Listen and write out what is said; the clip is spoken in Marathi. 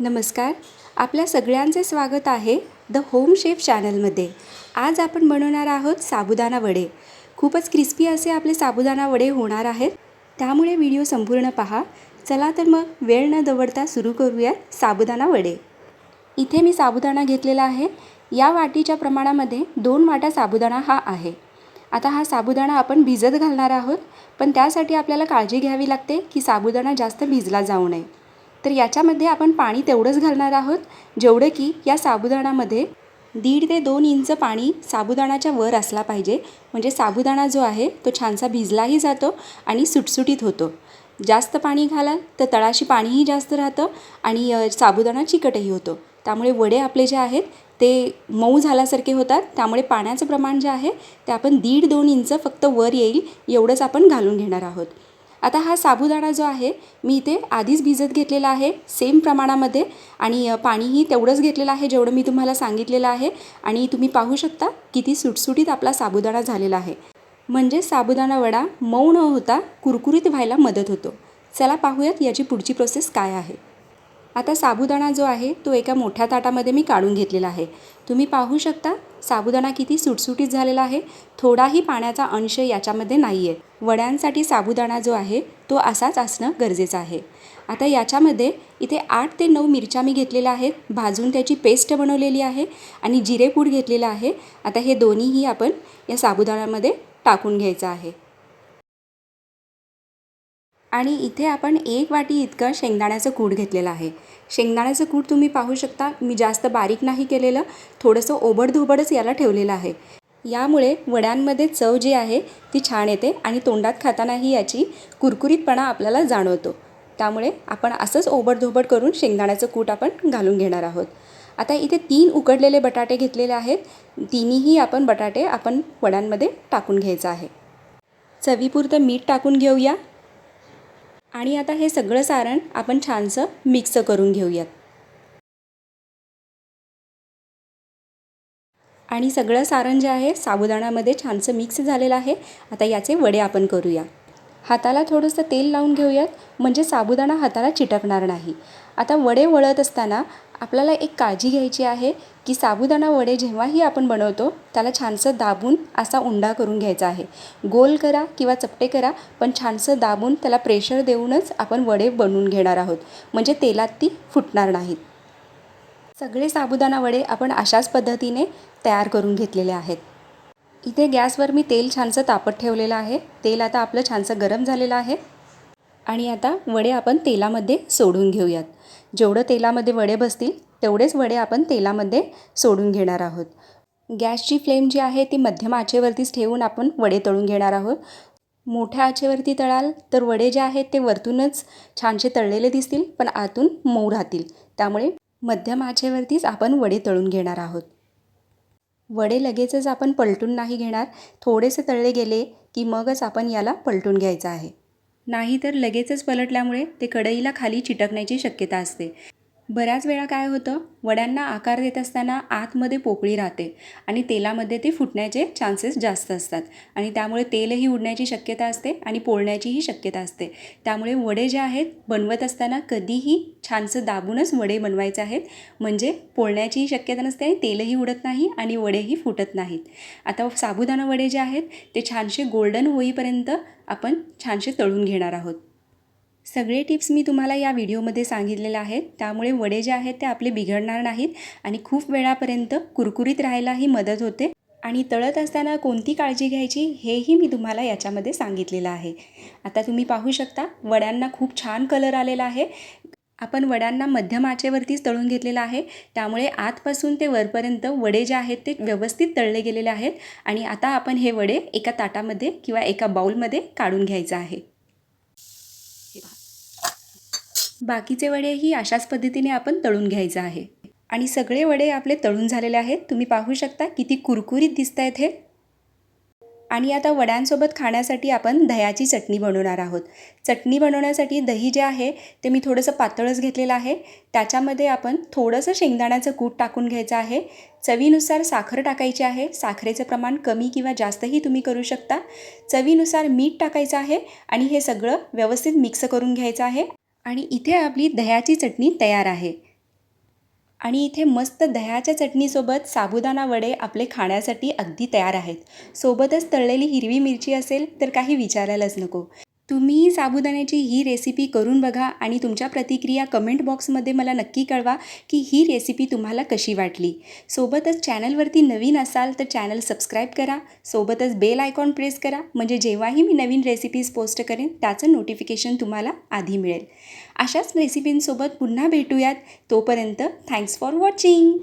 नमस्कार. आपल्या सगळ्यांचे स्वागत आहे द होम शेफ चॅनलमध्ये आज आपण बनवणार आहोत साबुदाणा वडे. खूपच क्रिस्पी असे आपले साबुदाणा वडे होणार आहेत. त्यामुळे व्हिडिओ संपूर्ण पहा. चला तर मग वेळ न दवडता सुरू करूयात साबुदाणा वडे. इथे मी साबुदाणा घेतलेला आहे. या वाटीच्या प्रमाणामध्ये दोन वाटा साबुदाणा हा आहे. आता हा साबुदाणा आपण भिजत घालणार आहोत. पण त्यासाठी आपल्याला काळजी घ्यावी लागते की साबुदाणा जास्त भिजला जाऊ नये. तर याच्यामध्ये आपण पाणी तेवढंच घालणार आहोत जेवढं की या साबुदाणामध्ये दीड ते दोन इंच पाणी साबुदाणाच्या वर असला पाहिजे. म्हणजे साबुदाणा जो आहे तो छानसा भिजलाही जातो आणि सुटसुटीत होतो. जास्त पाणी घालाल तर तळाशी पाणीही जास्त राहतं आणि साबुदाणा चिकटही होतो. त्यामुळे वडे आपले जे आहेत ते मऊ झाल्यासारखे होतात. त्यामुळे पाण्याचं प्रमाण जे आहे ते आपण दीड दोन इंच फक्त वर येईल एवढंच आपण घालून घेणार आहोत. आता हा साबुदाणा जो आहे मी इथे आधीच भिजत घेतलेला आहे सेम प्रमाणामध्ये. आणि पाणीही तेवढंच घेतलेलं आहे जेवढं मी तुम्हाला सांगितलेलं आहे. आणि तुम्ही पाहू शकता किती सुटसुटीत आपला साबुदाणा झालेला आहे. म्हणजे साबुदाणा वडा मऊ न होता कुरकुरीत व्हायला मदत होतो. चला पाहूयात याची पुढची प्रोसेस काय आहे. आता साबुदाणा जो आहे तो एका मोठ्या ताटामध्ये मी काढून घेतलेला आहे. तुम्ही पाहू शकता साबुदाणा किती सुटसुटीत झालेला आहे. थोडाही पाण्याचा अंश याच्यामध्ये नाही आहे वड्यांसाठी साबुदाणा जो आहे तो असाच असणं गरजेचं आहे. आता याच्यामध्ये इथे आठ ते नऊ मिरच्या मी घेतलेल्या आहेत. भाजून त्याची पेस्ट बनवलेली आहे आणि जिरेपूड घेतलेलं आहे. आता हे दोन्हीही आपण या साबुदाण्यामध्ये टाकून घ्यायचं आहे. आणि इथे आपण एक वाटी इतकं शेंगदाण्याचं कूट घेतलेलं आहे. शेंगदाण्याचं कूट तुम्ही पाहू शकता. मी जास्त बारीक नाही केलेलं. थोडंसं ओबडधोबडच याला ठेवलेलं आहे. यामुळे वड्यांमध्ये चव जी आहे ती छान येते आणि तोंडात खातानाही याची कुरकुरीतपणा आपल्याला जाणवतो. त्यामुळे आपण असंच ओबडधोबड करून शेंगदाण्याचं कूट आपण घालून घेणार आहोत. आता इथे तीन उकडलेले बटाटे घेतलेले आहेत. तिन्हीही आपण बटाटे आपण वड्यांमध्ये टाकून घ्यायचं आहे. चवीपुरतं मीठ टाकून घेऊया. आणि आता हे सगळं सारण आपण छानसं मिक्स करून घेऊयात. आणि सगळं सारण जे आहे साबुदाणामध्ये छानसं मिक्स झालेलं आहे. आता याचे वडे आपण करूया. हाताला थोडंसं तेल लावून घेऊयात म्हणजे साबुदाणा हाताला चिटकणार नाही. आता वडे वळत असताना आपल्याला एक काळजी घ्यायची आहे की साबुदाणा वडे जेव्हाही आपण बनवतो त्याला छानसं दाबून असा उंडा करून घ्यायचा आहे. गोल करा किंवा चपटे करा पण छानसं दाबून त्याला प्रेशर देऊनच आपण वडे बनवून घेणार आहोत म्हणजे तेलात ती फुटणार नाहीत. सगळे साबुदाणा वडे आपण अशाच पद्धतीने तयार करून घेतलेले आहेत. इथे गॅसवर मी तेल छानसं तापत ठेवलेलं आहे. तेल आता आपलं छानसं गरम झालेलं आहे. आणि आता वडे आपण तेलामध्ये सोडून घेऊयात. जेवढं तेलामध्ये वडे बसतील तेवढेच वडे आपण तेलामध्ये सोडून घेणार आहोत. गॅसची फ्लेम जी आहे ती मध्यम आचेवरतीच ठेवून आपण वडे तळून घेणार आहोत. मोठ्या आचेवरती तळाल तर वडे जे आहेत ते वरतूनच छानसे तळलेले दिसतील पण आतून मऊ राहतील. त्यामुळे मध्यम आचेवरतीच आपण वडे तळून घेणार आहोत. वडे लगेचच आपण पलटून नाही घेणार. थोडेसे तळले गेले की मगच आपण याला पलटून घ्यायचं आहे. नाही तर लगेचच पलटल्यामुळे ते कढईला खाली चिटकण्याची शक्यता असते. बऱ्याच वेळा काय होतं वड्यांना आकार देत असताना आतमध्ये पोकळी राहते आणि तेलामध्ये ते फुटण्याचे चान्सेस जास्त असतात. आणि त्यामुळे तेलही उडण्याची शक्यता असते आणि पोळण्याचीही शक्यता असते. त्यामुळे वडे जे आहेत बनवत असताना कधीही छानसं दाबूनच वडे बनवायचे आहेत. म्हणजे पोळण्याचीही शक्यता नसते आणि तेलही उडत नाही आणि वडेही फुटत नाहीत. आता साबुदाणा वडे जे आहेत ते छानसे गोल्डन होईपर्यंत आपण छानसे तळून घेणार आहोत. सगळे टिप्स मी तुम्हाला या व्हिडिओमध्ये सांगितलेल्या आहेत. त्यामुळे वडे जे आहेत ते आपले बिघडणार नाहीत आणि खूप वेळापर्यंत कुरकुरीत राहायलाही मदत होते. आणि तळत असताना कोणती काळजी घ्यायची हेही मी तुम्हाला याच्यामध्ये सांगितलेलं आहे. आता तुम्ही पाहू शकता वड्यांना खूप छान कलर आलेला आहे. आपण वड्यांना मध्यम आचेवरतीच तळून घेतलेलं आहे. त्यामुळे आतपासून ते वरपर्यंत वडे जे आहेत ते व्यवस्थित तळले गेलेले आहेत. आणि आता आपण हे वडे एका ताटामध्ये किंवा एका बाऊलमध्ये काढून घ्यायचं आहे. बाकीचे वडेही अशाच पद्धतीने आपण तळून घ्यायचं आहे. आणि सगळे वडे आपले तळून झालेले आहेत. तुम्ही पाहू शकता किती कुरकुरीत दिसत आहेत हे. आणि आता वड्यांसोबत खाण्यासाठी आपण दह्याची चटणी बनवणार आहोत. चटणी बनवण्यासाठी दही जे आहे ते मी थोडंसं पातळच घेतलेलं आहे. त्याच्यामध्ये आपण थोडंसं शेंगदाण्याचं कूट टाकून घ्यायचं आहे. चवीनुसार साखर टाकायची आहे. साखरेचं प्रमाण कमी किंवा जास्तही तुम्ही करू शकता. चवीनुसार मीठ टाकायचं आहे आणि हे सगळं व्यवस्थित मिक्स करून घ्यायचं आहे. आणि इथे आपली दह्याची चटणी तयार आहे. आणि इथे मस्त दह्याच्या चटणीसोबत साबुदाणा वडे आपले खाण्यासाठी अगदी तयार आहेत. सोबतच तळलेली हिरवी मिरची असेल तर काही विचारायलाच नको. तुम्ही साबुदाण्याची ही रेसिपी करून बघा आणि तुमच्या प्रतिक्रिया कमेंट बॉक्समध्ये मला नक्की कळवा की ही रेसिपी तुम्हाला कशी वाटली. सोबतच चॅनलवरती नवीन असाल तर चॅनल सबस्क्राईब करा. सोबतच बेल आयकॉन प्रेस करा. म्हणजे जेव्हाही मी नवीन रेसिपीज पोस्ट करेन त्याचं नोटिफिकेशन तुम्हाला आधी मिळेल. अशाच रेसिपींसोबत पुन्हा भेटूयात. तोपर्यंत थँक्स फॉर वॉचिंग